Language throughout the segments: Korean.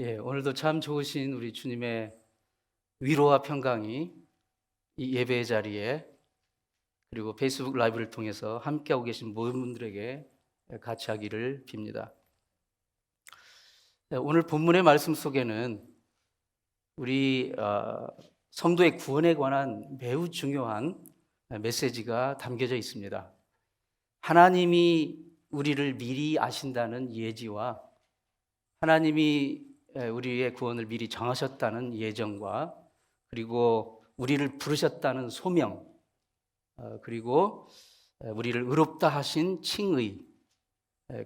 예, 오늘도 참 좋으신 우리 주님의 위로와 평강이 이 예배의 자리에 그리고 페이스북 라이브를 통해서 함께하고 계신 모든 분들에게 같이 하기를 빕니다. 네, 오늘 본문의 말씀 속에는 우리 어, 성도의 구원에 관한 매우 중요한 메시지가 담겨져 있습니다. 하나님이 우리를 미리 아신다는 예지와 하나님이 우리의 구원을 미리 정하셨다는 예정과 그리고 우리를 부르셨다는 소명 어, 그리고 우리를 의롭다 하신 칭의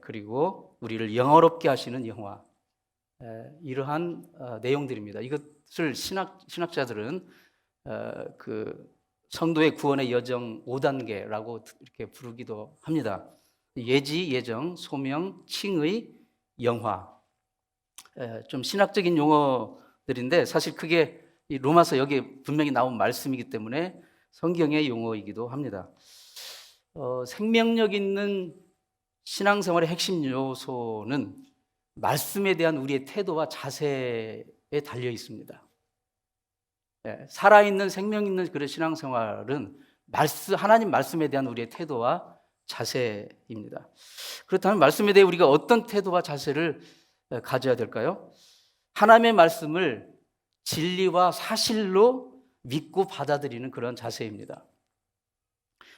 그리고 우리를 영어롭게 하시는 영화 이러한 어, 내용들입니다. 이것을 신학 신학자들은 어, 그 성도의 구원의 여정 5단계라고 이렇게 부르기도 합니다. 예지, 예정, 소명, 칭의, 영화. 좀 신학적인 용어들인데 사실 그게 로마서 여기에 분명히 나온 말씀이기 때문에 성경의 용어이기도 합니다. 어, 생명력 있는 신앙생활의 핵심 요소는 말씀에 대한 우리의 태도와 자세에 달려 있습니다. 네, 살아있는 생명 있는 그런 신앙생활은 말씀, 하나님 말씀에 대한 우리의 태도와 자세입니다. 그렇다면 말씀에 대해 우리가 어떤 태도와 자세를 가져야 될까요? 하나님의 말씀을 진리와 사실로 믿고 받아들이는 그런 자세입니다.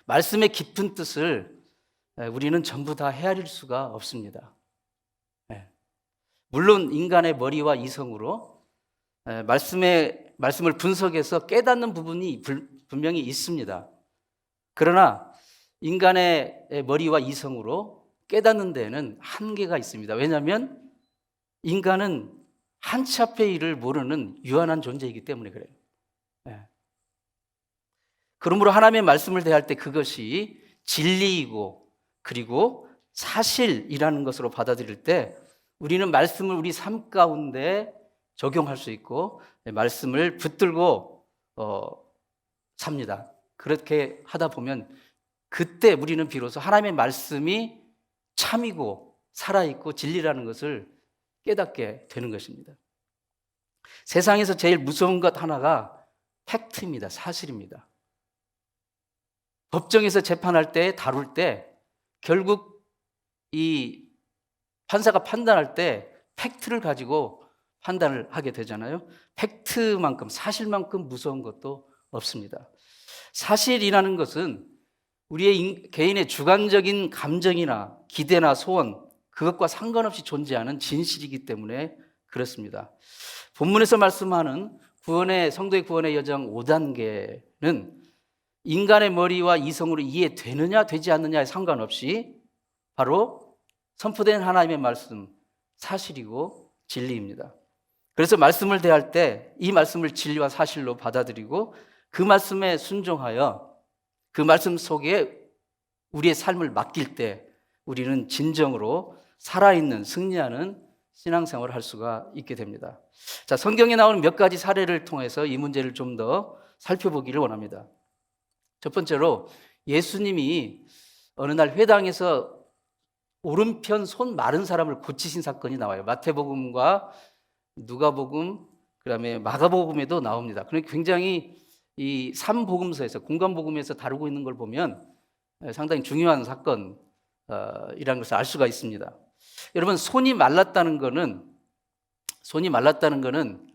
말씀의 깊은 뜻을 우리는 전부 다 헤아릴 수가 없습니다. 물론 인간의 머리와 이성으로 말씀의 말씀을 분석해서 깨닫는 부분이 분명히 있습니다. 그러나 인간의 머리와 이성으로 깨닫는 데에는 한계가 있습니다. 왜냐하면 인간은 한치 앞의 일을 모르는 유한한 존재이기 때문에 그래요. 네. 그러므로 하나님의 말씀을 대할 때 그것이 진리이고 그리고 사실이라는 것으로 받아들일 때 우리는 말씀을 우리 삶 가운데 적용할 수 있고 말씀을 붙들고 어, 삽니다. 그렇게 하다 보면 그때 우리는 비로소 하나님의 말씀이 참이고 살아있고 진리라는 것을 깨닫게 되는 것입니다. 세상에서 제일 무서운 것 하나가 팩트입니다. 사실입니다. 법정에서 재판할 때, 다룰 때, 결국 이 판사가 판단할 때 팩트를 가지고 판단을 하게 되잖아요. 팩트만큼, 사실만큼 무서운 것도 없습니다. 사실이라는 것은 우리의 개인의 주관적인 감정이나 기대나 소원, 그것과 상관없이 존재하는 진실이기 때문에 그렇습니다. 본문에서 말씀하는 구원의 성도의 구원의 여정 5단계는 인간의 머리와 이성으로 이해되느냐 되지 않느냐에 상관없이 바로 선포된 하나님의 말씀 사실이고 진리입니다. 그래서 말씀을 대할 때 이 말씀을 진리와 사실로 받아들이고 그 말씀에 순종하여 그 말씀 속에 우리의 삶을 맡길 때 우리는 진정으로 살아있는 승리하는 신앙생활을 할 수가 있게 됩니다. 자, 성경에 나오는 몇 가지 사례를 통해서 이 문제를 좀 더 살펴보기를 원합니다. 첫 번째로 예수님이 어느 날 회당에서 오른편 손 마른 사람을 고치신 사건이 나와요. 마태복음과 누가복음, 그다음에 마가복음에도 나옵니다. 그러니까 굉장히 이 삼복음서에서 공간복음에서 다루고 있는 걸 보면 상당히 중요한 사건이라는 것을 알 수가 있습니다. 여러분 손이 말랐다는 것은 손이 말랐다는 것은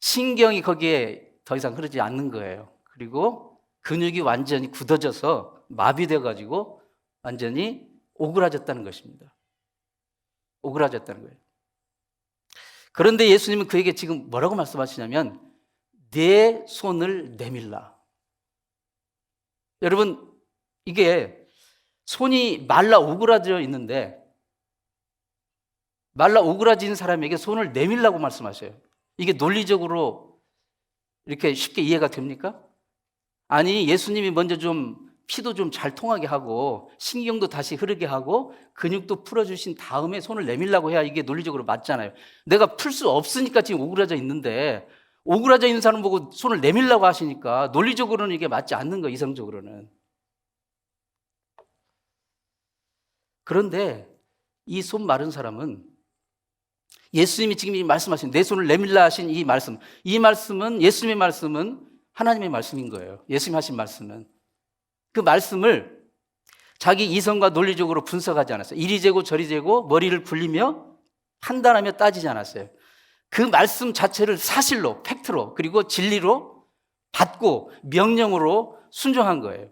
신경이 거기에 더 이상 흐르지 않는 거예요. 그리고 근육이 완전히 굳어져서 마비돼 가지고 완전히 오그라졌다는 것입니다. 오그라졌다는 거예요. 그런데 예수님은 그에게 지금 뭐라고 말씀하시냐면 내 손을 내밀라. 여러분 이게 손이 말라 오그라져 있는데 말라 오그라진 사람에게 손을 내밀라고 말씀하셔요. 이게 논리적으로 이렇게 쉽게 이해가 됩니까? 아니, 예수님이 먼저 좀 피도 좀 잘 통하게 하고 신경도 다시 흐르게 하고 근육도 풀어주신 다음에 손을 내밀라고 해야 이게 논리적으로 맞잖아요. 내가 풀 수 없으니까 지금 오그라져 있는데 오그라져 있는 사람 보고 손을 내밀라고 하시니까 논리적으로는 이게 맞지 않는 거 이성적으로는. 그런데 이 손 마른 사람은 예수님이 지금 이 말씀하신 내 손을 내밀라 하신 이 말씀, 이 말씀은 예수님의 말씀은 하나님의 말씀인 거예요. 예수님 하신 말씀은 그 말씀을 자기 이성과 논리적으로 분석하지 않았어요. 이리 재고 저리 재고 머리를 굴리며 판단하며 따지지 않았어요. 그 말씀 자체를 사실로, 팩트로, 그리고 진리로 받고 명령으로 순종한 거예요.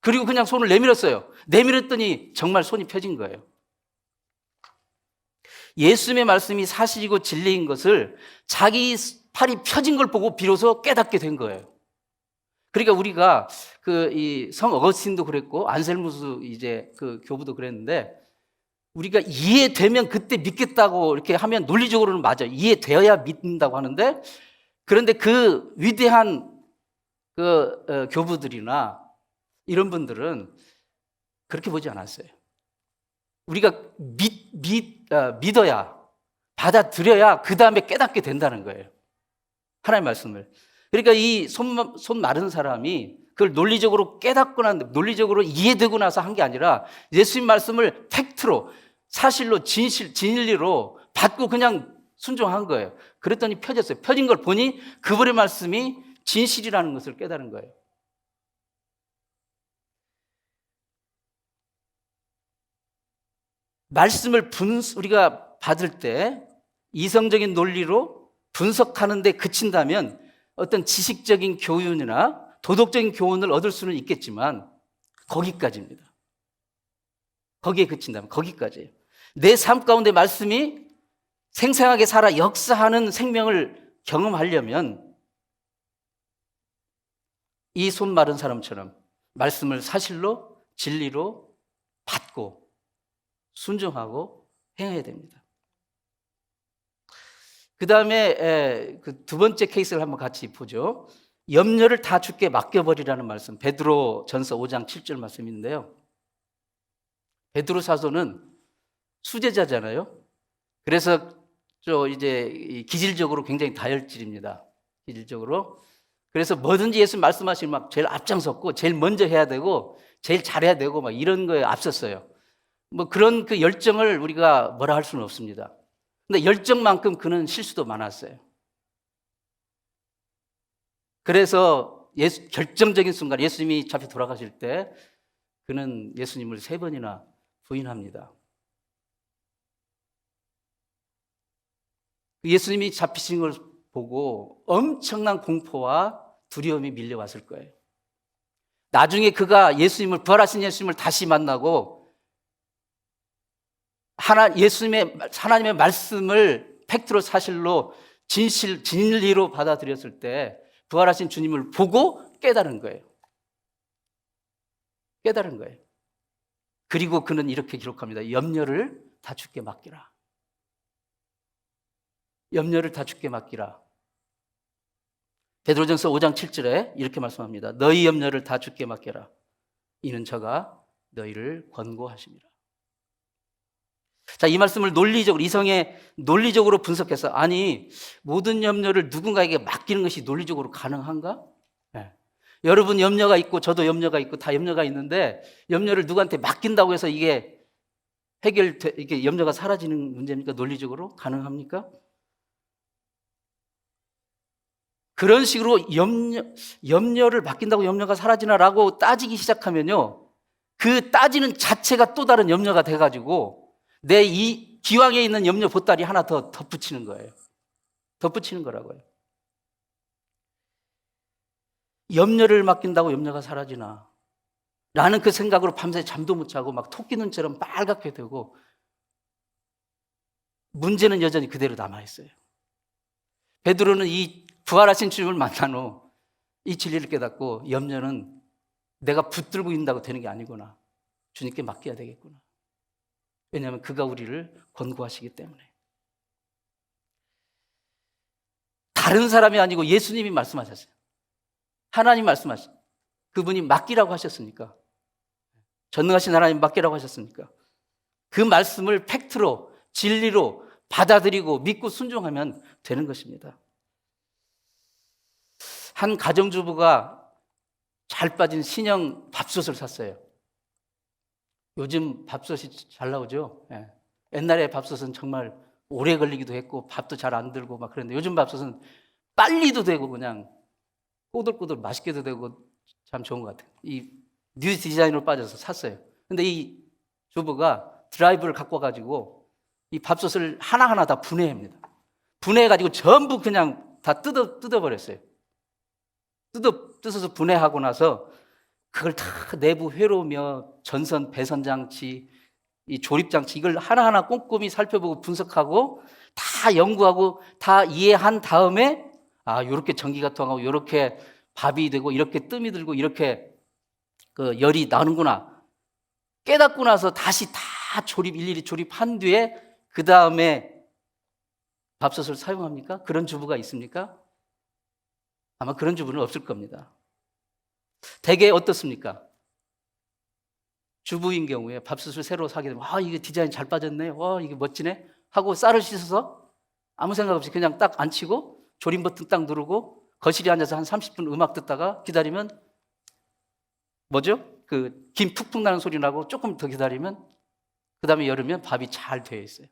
그리고 그냥 손을 내밀었어요. 내밀었더니 정말 손이 펴진 거예요. 예수님의 말씀이 사실이고 진리인 것을 자기 팔이 펴진 걸 보고 비로소 깨닫게 된 거예요. 그러니까 우리가 그 이 성 어거스틴도 그랬고 안셀무스 이제 그 교부도 그랬는데 우리가 이해되면 그때 믿겠다고 이렇게 하면 논리적으로는 맞아. 이해되어야 믿는다고 하는데 그런데 그 위대한 그 어, 교부들이나 이런 분들은 그렇게 보지 않았어요. 우리가 믿, 믿, 어, 믿어야, 받아들여야 그 다음에 깨닫게 된다는 거예요. 하나님 말씀을. 그러니까 이 손, 손 마른 사람이 그걸 논리적으로 깨닫거나 논리적으로 이해되고 나서 한 게 아니라 예수님 말씀을 팩트로, 사실로, 진실, 진리로 받고 그냥 순종한 거예요. 그랬더니 펴졌어요. 펴진 걸 보니 그분의 말씀이 진실이라는 것을 깨달은 거예요. 말씀을 분, 우리가 받을 때 이성적인 논리로 분석하는데 그친다면 어떤 지식적인 교훈이나 도덕적인 교훈을 얻을 수는 있겠지만 거기까지입니다. 거기에 그친다면 거기까지예요. 내 삶 가운데 말씀이 생생하게 살아 역사하는 생명을 경험하려면 이 손 마른 사람처럼 말씀을 사실로 진리로 받고 순종하고 행해야 됩니다. 그 다음에 그 두 번째 케이스를 한번 같이 보죠. 염려를 다 죽게 맡겨버리라는 말씀. 베드로 전서 5장 7절 말씀인데요. 베드로 사도는 수제자잖아요. 그래서 저 이제 기질적으로 굉장히 다혈질입니다. 기질적으로. 그래서 뭐든지 예수 말씀하시면 막 제일 앞장섰고 제일 먼저 해야 되고 제일 잘해야 되고 막 이런 거에 앞섰어요. 뭐 그런 그 열정을 우리가 뭐라 할 수는 없습니다. 근데 열정만큼 그는 실수도 많았어요. 그래서 예수, 결정적인 순간 예수님이 잡혀 돌아가실 때 그는 예수님을 세 번이나 부인합니다. 예수님이 잡히신 걸 보고 엄청난 공포와 두려움이 밀려왔을 거예요. 나중에 그가 예수님을 부활하신 예수님을 다시 만나고 하나 예수님의 하나님의 말씀을 팩트로 사실로 진실 진리로 받아들였을 때 부활하신 주님을 보고 깨달은 거예요. 깨달은 거예요. 그리고 그는 이렇게 기록합니다. 염려를 다 죽게 맡기라. 염려를 다 죽게 맡기라. 베드로전서 5장 7절에 이렇게 말씀합니다. 너희 염려를 다 죽게 맡겨라. 이는 저가 너희를 권고하십니다. 자, 이 말씀을 논리적으로, 이성의 논리적으로 분석해서, 아니, 모든 염려를 누군가에게 맡기는 것이 논리적으로 가능한가? 네. 여러분 염려가 있고, 저도 염려가 있고, 다 염려가 있는데, 염려를 누구한테 맡긴다고 해서 이게 해결, 이게 염려가 사라지는 문제입니까? 논리적으로? 가능합니까? 그런 식으로 염려, 염려를 맡긴다고 염려가 사라지나라고 따지기 시작하면요. 그 따지는 자체가 또 다른 염려가 돼가지고, 내 이 기왕에 있는 염려 보따리 하나 더 덧붙이는 거예요. 덧붙이는 거라고요. 염려를 맡긴다고 염려가 사라지나. 라는 그 생각으로 밤새 잠도 못 자고 막 토끼 눈처럼 빨갛게 되고 문제는 여전히 그대로 남아있어요. 베드로는 이 부활하신 주님을 만난 후 이 진리를 깨닫고 염려는 내가 붙들고 있다고 되는 게 아니구나. 주님께 맡겨야 되겠구나. 왜냐하면 그가 우리를 권고하시기 때문에. 다른 사람이 아니고 예수님이 말씀하셨어요. 하나님 말씀하셨 그분이 맡기라고 하셨으니까. 전능하신 하나님 맡기라고 하셨으니까. 그 말씀을 팩트로, 진리로 받아들이고 믿고 순종하면 되는 것입니다. 한 가정주부가 잘 빠진 신형 밥솥을 샀어요. 요즘 밥솥이 잘 나오죠. 예. 옛날에 밥솥은 정말 오래 걸리기도 했고 밥도 잘 안 들고 막 그랬는데 요즘 밥솥은 빨리도 되고 그냥 꼬들꼬들 맛있게도 되고 참 좋은 것 같아요. 이 뉴 디자인으로 빠져서 샀어요. 근데 이 주부가 드라이브를 갖고 와가지고 이 밥솥을 하나하나 다 분해합니다. 분해해가지고 전부 그냥 다 뜯어, 뜯어버렸어요. 뜯어, 뜯어서 분해하고 나서 그걸 다 내부 회로며 전선, 배선 장치, 이 조립 장치 이걸 하나하나 꼼꼼히 살펴보고 분석하고 다 연구하고 다 이해한 다음에 아, 요렇게 전기가 통하고 요렇게 밥이 되고 이렇게 뜸이 들고 이렇게 그 열이 나는구나. 깨닫고 나서 다시 다 조립 일일이 조립한 뒤에 그 다음에 밥솥을 사용합니까? 그런 주부가 있습니까? 아마 그런 주부는 없을 겁니다. 대개 어떻습니까? 주부인 경우에 밥솥을 새로 사게 되면 아 이게 디자인 잘 빠졌네, 와 이게 멋지네 하고 쌀을 씻어서 아무 생각 없이 그냥 딱 앉히고 조림 버튼 딱 누르고 거실에 앉아서 한 30분 음악 듣다가 기다리면 뭐죠? 그 김 푹푹 나는 소리 나고 조금 더 기다리면 그 다음에 열으면 밥이 잘 되어 있어요.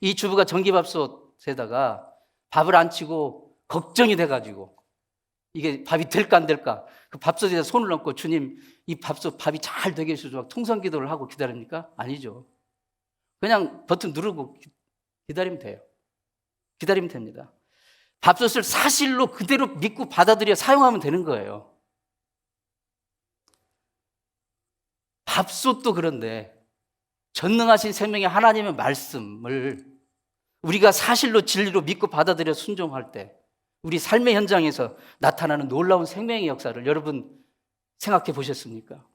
이 주부가 전기밥솥에다가 밥을 안 치고 걱정이 돼가지고 이게 밥이 될까 안 될까 그 밥솥에 손을 얹고 주님 이 밥솥 밥이 잘 되게 막 통성 기도를 하고 기다립니까? 아니죠. 그냥 버튼 누르고 기- 기다리면 돼요. 기다리면 됩니다. 밥솥을 사실로 그대로 믿고 받아들여 사용하면 되는 거예요. 밥솥도 그런데 전능하신 생명의 하나님의 말씀을 우리가 사실로 진리로 믿고 받아들여 순종할 때 우리 삶의 현장에서 나타나는 놀라운 생명의 역사를 여러분 생각해 보셨습니까?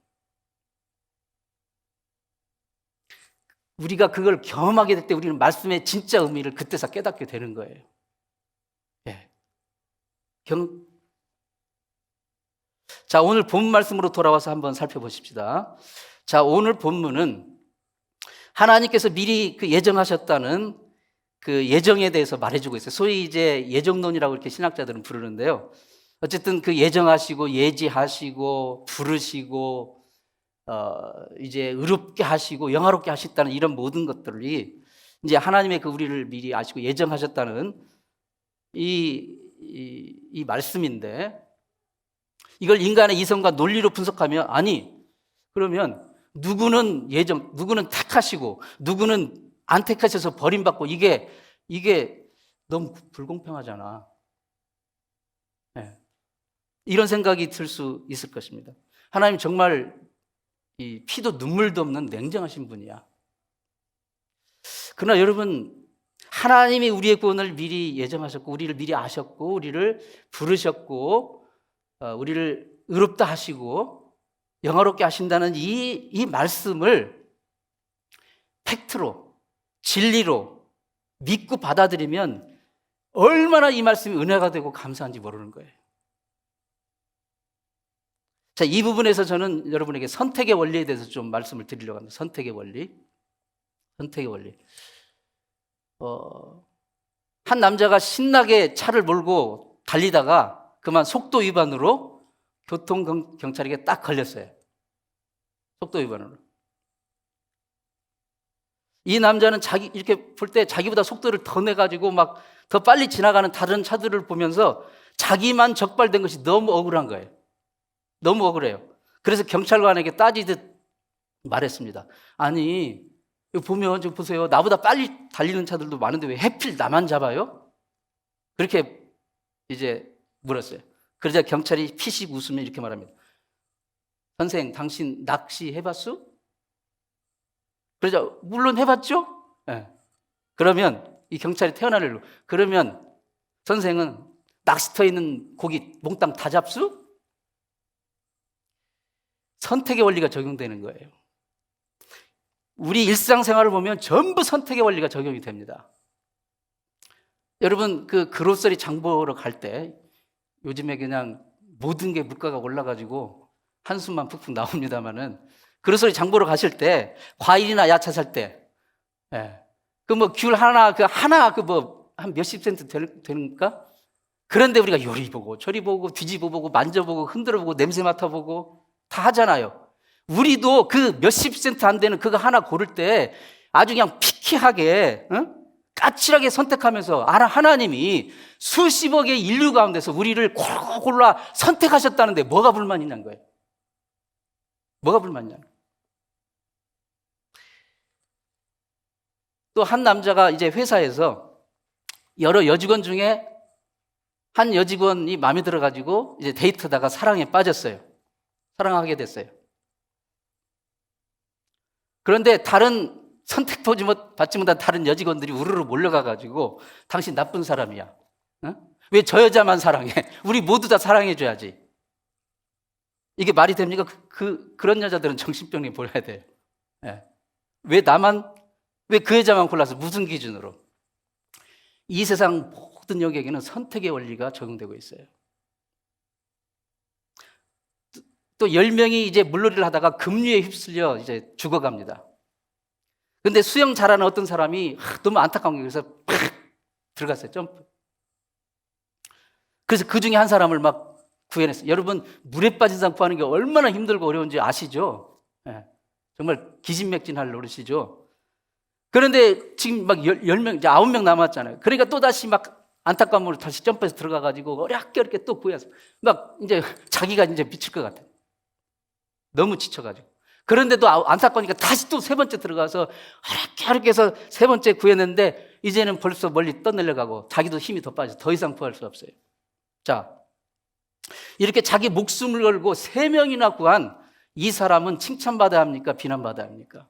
우리가 그걸 경험하게 될 때 우리는 말씀의 진짜 의미를 그때서 깨닫게 되는 거예요. 예. 경... 자, 오늘 본 말씀으로 돌아와서 한번 살펴보십시다. 자, 오늘 본문은 하나님께서 미리 그 예정하셨다는 그 예정에 대해서 말해주고 있어요. 소위 이제 예정론이라고 이렇게 신학자들은 부르는데요. 어쨌든 그 예정하시고 예지하시고 부르시고 어 이제 의롭게 하시고 영화롭게 하셨다는 이런 모든 것들이 이제 하나님의 그 우리를 미리 아시고 예정하셨다는 이, 이, 이 말씀인데 이걸 인간의 이성과 논리로 분석하면 아니 그러면 누구는 예정, 누구는 택하시고 누구는 안 택하셔서 버림받고 이게 이게 너무 불공평하잖아. 예. 이런 생각이 들 수 있을 것입니다. 하나님 정말 이 피도 눈물도 없는 냉정하신 분이야. 그러나 여러분 하나님이 우리의 구원을 미리 예정하셨고 우리를 미리 아셨고 우리를 부르셨고 어, 우리를 의롭다 하시고 영화롭게 하신다는 이, 이 말씀을 팩트로 진리로 믿고 받아들이면 얼마나 이 말씀이 은혜가 되고 감사한지 모르는 거예요. 자, 이 부분에서 저는 여러분에게 선택의 원리에 대해서 좀 말씀을 드리려고 합니다. 선택의 원리. 선택의 원리. 어, 한 남자가 신나게 차를 몰고 달리다가 그만 속도 위반으로 교통경찰에게 딱 걸렸어요. 속도 위반으로. 이 남자는 자기, 이렇게 볼 때 자기보다 속도를 더 내 가지고 막 더 빨리 지나가는 다른 차들을 보면서 자기만 적발된 것이 너무 억울한 거예요. 너무 억울해요. 그래서 경찰관에게 따지듯 말했습니다. 아니, 이거 보면 좀 보세요. 나보다 빨리 달리는 차들도 많은데 왜 해필 나만 잡아요? 그렇게 이제 물었어요. 그러자 경찰이 피식 웃으며 이렇게 말합니다. 선생, 당신 낚시 해봤어? 그러자 물론 해봤죠? 네. 그러면 이 경찰이 태어나를 그러면 선생은 낚시터에 있는 고기 몽땅 다 잡수? 선택의 원리가 적용되는 거예요. 우리 일상생활을 보면 전부 선택의 원리가 적용이 됩니다. 여러분 그 그로서리 장 보러 갈 때 요즘에 그냥 모든 게 물가가 올라가지고 한숨만 푹푹 나옵니다만은 그로서리 장 보러 가실 때 과일이나 야채 살 때, 예. 그뭐 귤 하나 그 하나 그 뭐 한 몇십 센트 될- 되는가? 그런데 우리가 요리 보고 저리 보고 뒤집어 보고 만져보고 흔들어 보고 냄새 맡아보고 다 하잖아요. 우리도 그 몇십 센트 안 되는 그거 하나 고를 때 아주 그냥 피키하게 어? 까칠하게 선택하면서 하나- 하나님이 수십억의 인류 가운데서 우리를 골라 선택하셨다는데 뭐가 불만이냐는 거예요. 뭐가 불만이냐는 거예요. 또 한 남자가 이제 회사에서 여러 여직원 중에 한 여직원이 마음에 들어가지고 이제 데이트다가 사랑에 빠졌어요. 사랑하게 됐어요. 그런데 다른 선택 보지 못, 받지 못한 다른 여직원들이 우르르 몰려가가지고 당신 나쁜 사람이야. 왜저 여자만 사랑해? 우리 모두 다 사랑해줘야지. 이게 말이 됩니까? 그, 그, 그런 여자들은 정신병이 보여야 돼요. 예. 왜 나만, 왜 그 여자만 골라서 무슨 기준으로? 이 세상 모든 영역에는 선택의 원리가 적용되고 있어요. 또 10명이 이제 물놀이를 하다가 급류에 휩쓸려 이제 죽어갑니다. 근데 수영 잘하는 어떤 사람이 하, 너무 안타까운 게 그래서 팍 들어갔어요. 점프. 그래서 그 중에 한 사람을 막 구해냈어요. 여러분 물에 빠진 구하는 게 얼마나 힘들고 어려운지 아시죠? 예. 정말 기진맥진할 노릇이죠. 그런데 지금 막 열, 열 명, 이제 아홉 명 남았잖아요. 그러니까 또 다시 막 안타까운 물로 다시 점프해서 들어가가지고 어렵게 어렵게 또 구해서 막 이제 자기가 이제 미칠 것 같아요. 너무 지쳐가지고. 그런데도 아- 안타까우니까 다시 또 세 번째 들어가서 어렵게 어렵게 해서 세 번째 구했는데 이제는 벌써 멀리 떠내려가고 자기도 힘이 더 빠져 더 이상 구할 수 없어요. 자, 이렇게 자기 목숨을 걸고 세 명이나 구한 이 사람은 칭찬받아야 합니까? 비난받아야 합니까?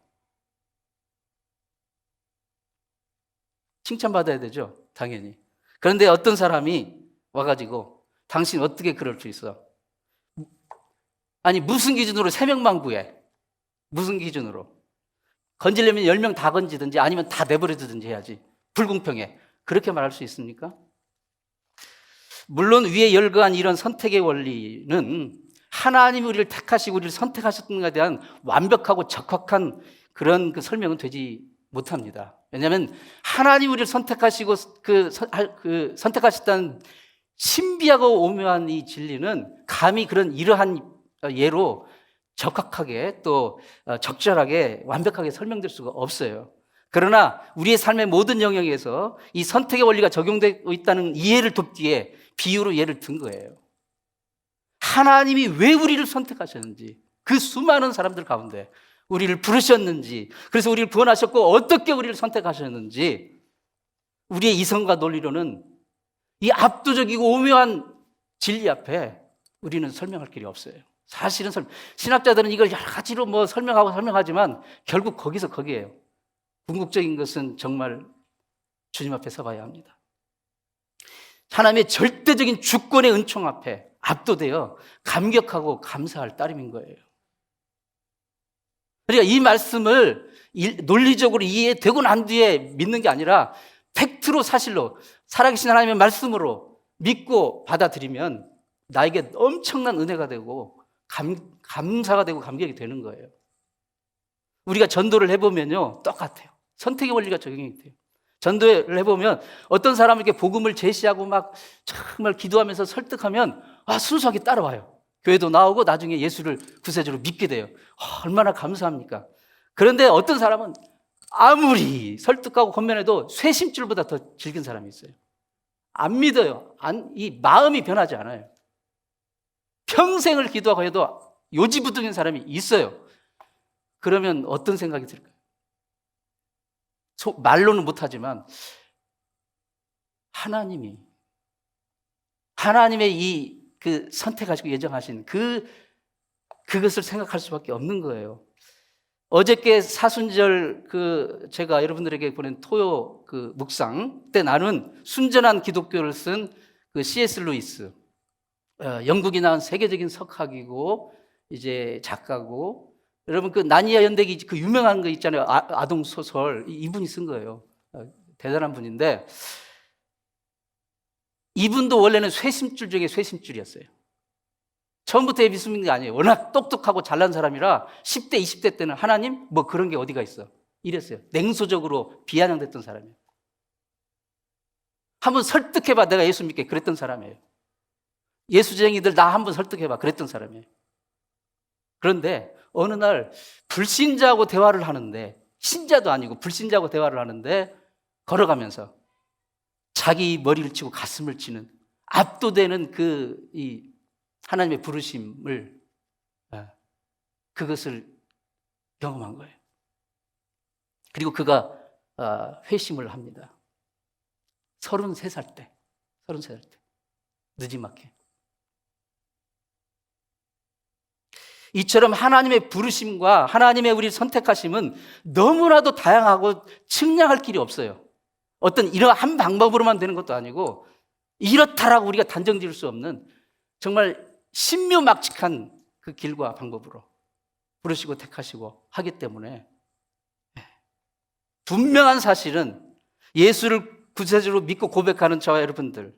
칭찬받아야 되죠. 당연히. 그런데 어떤 사람이 와가지고 당신 어떻게 그럴 수 있어? 아니 무슨 기준으로 세 명만 구해? 무슨 기준으로? 건지려면 열명다 건지든지 아니면 다 내버려두든지 해야지. 불공평해. 그렇게 말할 수 있습니까? 물론 위에 열거한 이런 선택의 원리는 하나님이 우리를 택하시고 우리를 선택하셨던 것에 대한 완벽하고 적확한 그런 그 설명은 되지 못합니다. 왜냐하면 하나님 우리를 선택하시고 그, 그 선택하셨다는 신비하고 오묘한 이 진리는 감히 그런 이러한 예로 적확하게 또 어, 적절하게 완벽하게 설명될 수가 없어요. 그러나 우리의 삶의 모든 영역에서 이 선택의 원리가 적용되고 있다는 이해를 돕기에 비유로 예를 든 거예요. 하나님이 왜 우리를 선택하셨는지, 그 수많은 사람들 가운데 우리를 부르셨는지, 그래서 우리를 구원하셨고 어떻게 우리를 선택하셨는지, 우리의 이성과 논리로는 이 압도적이고 오묘한 진리 앞에 우리는 설명할 길이 없어요. 사실은 설명, 신학자들은 이걸 여러 가지로 뭐 설명하고 설명하지만 결국 거기서 거기에요. 궁극적인 것은 정말 주님 앞에 서봐야 합니다. 하나님의 절대적인 주권의 은총 앞에 압도되어 감격하고 감사할 따름인 거예요. 그러니까 이 말씀을 일- 논리적으로 이해되고 난 뒤에 믿는 게 아니라 팩트로 사실로 살아계신 하나님의 말씀으로 믿고 받아들이면 나에게 엄청난 은혜가 되고 감, 감사가 되고 감격이 되는 거예요. 우리가 전도를 해보면요, 똑같아요. 선택의 원리가 적용이 돼요. 전도를 해보면 어떤 사람에게 복음을 제시하고 막 정말 기도하면서 설득하면 아, 순수하게 따라와요. 교회도 나오고 나중에 예수를 구세주로 믿게 돼요. 아, 얼마나 감사합니까? 그런데 어떤 사람은 아무리 설득하고 권면해도 쇄심줄보다 더 질긴 사람이 있어요. 안 믿어요. 안, 이 마음이 변하지 않아요. 평생을 기도하고 해도 요지부동인 사람이 있어요. 그러면 어떤 생각이 들까요? 소- 말로는 못하지만 하나님이 하나님의 이 그 선택하시고 예정하신 그 그것을 생각할 수밖에 없는 거예요. 어저께 사순절 그 제가 여러분들에게 보낸 토요 그 묵상 때 나눈 순전한 기독교를 쓴 그 C.S. 루이스 어, 영국이 낳은 세계적인 석학이고 이제 작가고 여러분 그 나니아 연대기 그 유명한 거 있잖아요 아, 동 소설 이- 이분이 쓴 거예요 어, 대단한 분인데 이분도 원래는 쇄심줄 중에 쇄심줄이었어요. 처음부터 예비수민 게 아니에요. 워낙 똑똑하고 잘난 사람이라 10대, 20대 때는 하나님 뭐 그런 게 어디가 있어. 이랬어요. 냉소적으로 비아냥됐던 사람이에요. 한번 설득해봐. 내가 예수 믿게. 그랬던 사람이에요. 예수쟁이들 나 한번 설득해봐. 그랬던 사람이에요. 그런데 어느 날 불신자하고 대화를 하는데 신자도 아니고 불신자하고 대화를 하는데 걸어가면서 자기 머리를 치고 가슴을 치는 압도되는 그 이 하나님의 부르심을 예, 그것을 경험한 거예요. 그리고 그가 아, 회심을 합니다. 33살 때, 33살 때, 늦지막해. 이처럼 하나님의 부르심과 하나님의 우리 선택하심은 너무나도 다양하고 측량할 길이 없어요. 어떤 이러한 방법으로만 되는 것도 아니고 이렇다라고 우리가 단정 지을 수 없는 정말 신묘막측한 그 길과 방법으로 부르시고 택하시고 하기 때문에 분명한 사실은 예수를 구체적으로 믿고 고백하는 저와 여러분들은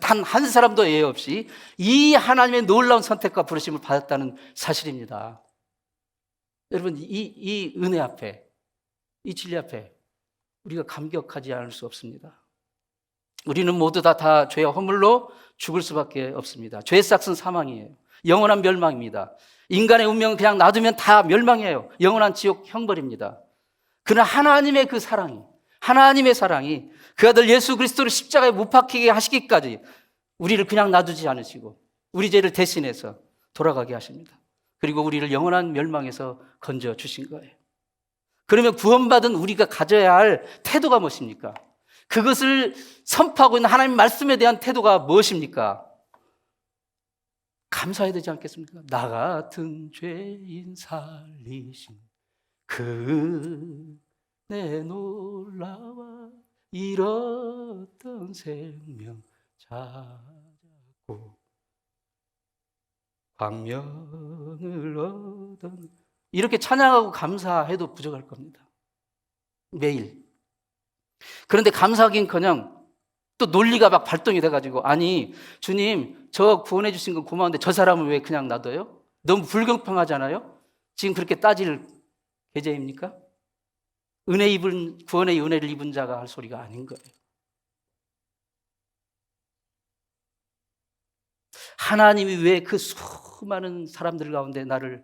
단 한 사람도 예외 없이 이 하나님의 놀라운 선택과 부르심을 받았다는 사실입니다. 여러분, 이, 이 은혜 앞에, 이 진리 앞에 우리가 감격하지 않을 수 없습니다. 우리는 모두 다, 다 죄와 허물로 죽을 수밖에 없습니다. 죄의 싹은 사망이에요. 영원한 멸망입니다. 인간의 운명은 그냥 놔두면 다 멸망이에요. 영원한 지옥 형벌입니다. 그러나 하나님의 그 사랑이, 하나님의 사랑이 그 아들 예수 그리스도를 십자가에 못 박히게 하시기까지 우리를 그냥 놔두지 않으시고 우리 죄를 대신해서 돌아가게 하십니다. 그리고 우리를 영원한 멸망에서 건져 주신 거예요. 그러면 구원받은 우리가 가져야 할 태도가 무엇입니까? 그것을 선포하고 있는 하나님 말씀에 대한 태도가 무엇입니까? 감사해야 되지 않겠습니까? 나 같은 죄인 살리신 그 내 놀라와 잃었던 생명 찾았고 광명을 얻은 이렇게 찬양하고 감사해도 부족할 겁니다. 매일. 그런데 감사하긴 커녕 또 논리가 막 발동이 돼가지고 아니 주님 저 구원해 주신 건 고마운데 저 사람은 왜 그냥 놔둬요? 너무 불공평하잖아요. 지금 그렇게 따질 계제입니까? 은혜 입은 구원의 은혜를 입은 자가 할 소리가 아닌 거예요. 하나님이 왜 그 수많은 사람들 가운데 나를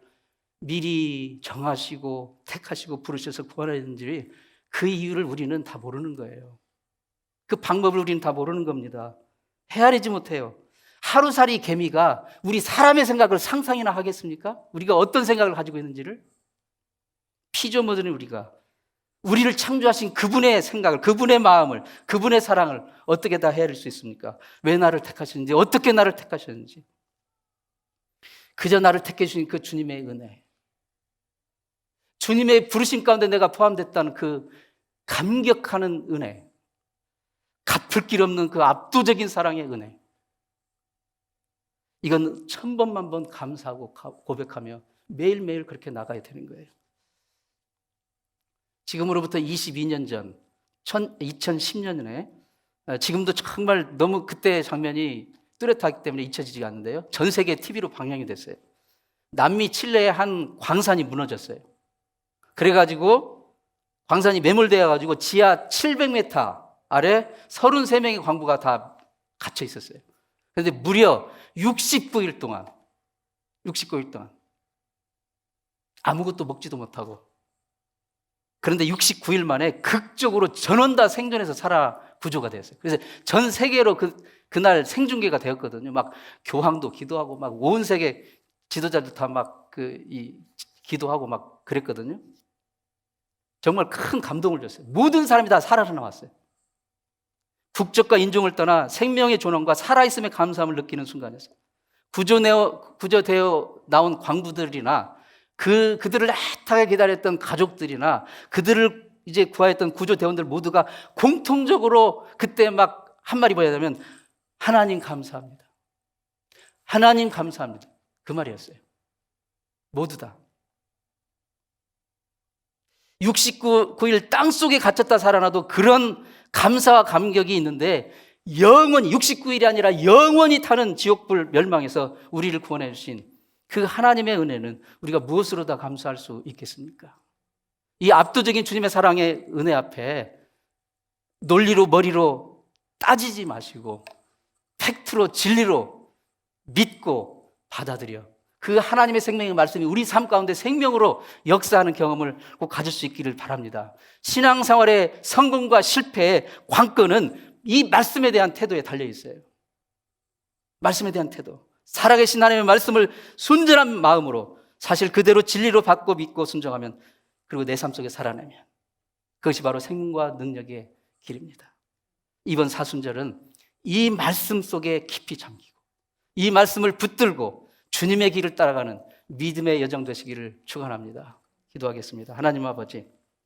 미리 정하시고 택하시고 부르셔서 구원하는지 그 이유를 우리는 다 모르는 거예요. 그 방법을 우리는 다 모르는 겁니다. 헤아리지 못해요. 하루살이 개미가 우리 사람의 생각을 상상이나 하겠습니까? 우리가 어떤 생각을 가지고 있는지를 피조 모드는 우리가 우리를 창조하신 그분의 생각을, 그분의 마음을, 그분의 사랑을 어떻게 다 헤아릴 수 있습니까? 왜 나를 택하셨는지, 어떻게 나를 택하셨는지. 그저 나를 택해 주신 그 주님의 은혜. 주님의 부르심 가운데 내가 포함됐다는 그 감격하는 은혜. 갚을 길 없는 그 압도적인 사랑의 은혜. 이건 천 번만 번 감사하고 고백하며 매일매일 그렇게 나가야 되는 거예요. 지금으로부터 22년 전, 2010년에 어, 지금도 정말 너무 그때 장면이 뚜렷하기 때문에 잊혀지지 않는데요. 전 세계 TV로 방영이 됐어요. 남미 칠레의 한 광산이 무너졌어요. 그래가지고 광산이 매몰되어 가지고 지하 700m 아래 33명의 광부가 다 갇혀 있었어요. 그런데 무려 69일 동안, 69일 동안 아무것도 먹지도 못하고 그런데 69일 만에 극적으로 전원 다 생존해서 살아 구조가 되었어요. 그래서 전 세계로 그, 그날 생중계가 되었거든요. 막 교황도 기도하고 막 온 세계 지도자들 다 막 그, 이, 기도하고 막 그랬거든요. 정말 큰 감동을 줬어요. 모든 사람이 다 살아나왔어요. 국적과 인종을 떠나 생명의 존엄과 살아있음의 감사함을 느끼는 순간이었어요. 구조되어, 구조되어 나온 광부들이나 그, 그들을 애타게 기다렸던 가족들이나 그들을 이제 구하였던 구조대원들 모두가 공통적으로 그때 막 한마디 뭐야 되면 하나님 감사합니다. 하나님 감사합니다. 그 말이었어요. 모두 다. 69일 땅 속에 갇혔다 살아나도 그런 감사와 감격이 있는데 영원히 69일이 아니라 영원히 타는 지옥불 멸망에서 우리를 구원해 주신 그 하나님의 은혜는 우리가 무엇으로 다 감사할 수 있겠습니까? 이 압도적인 주님의 사랑의 은혜 앞에 논리로 머리로 따지지 마시고 팩트로 진리로 믿고 받아들여 그 하나님의 생명의 말씀이 우리 삶 가운데 생명으로 역사하는 경험을 꼭 가질 수 있기를 바랍니다. 신앙생활의 성공과 실패의 관건은 이 말씀에 대한 태도에 달려 있어요. 말씀에 대한 태도. 살아계신 하나님의 말씀을 순전한 마음으로 사실 그대로 진리로 받고 믿고 순종하면 그리고 내 삶 속에 살아내면 그것이 바로 생명과 능력의 길입니다. 이번 사순절은 이 말씀 속에 깊이 잠기고 이 말씀을 붙들고 주님의 길을 따라가는 믿음의 여정 되시기를 축원합니다. 기도하겠습니다. 하나님 아버지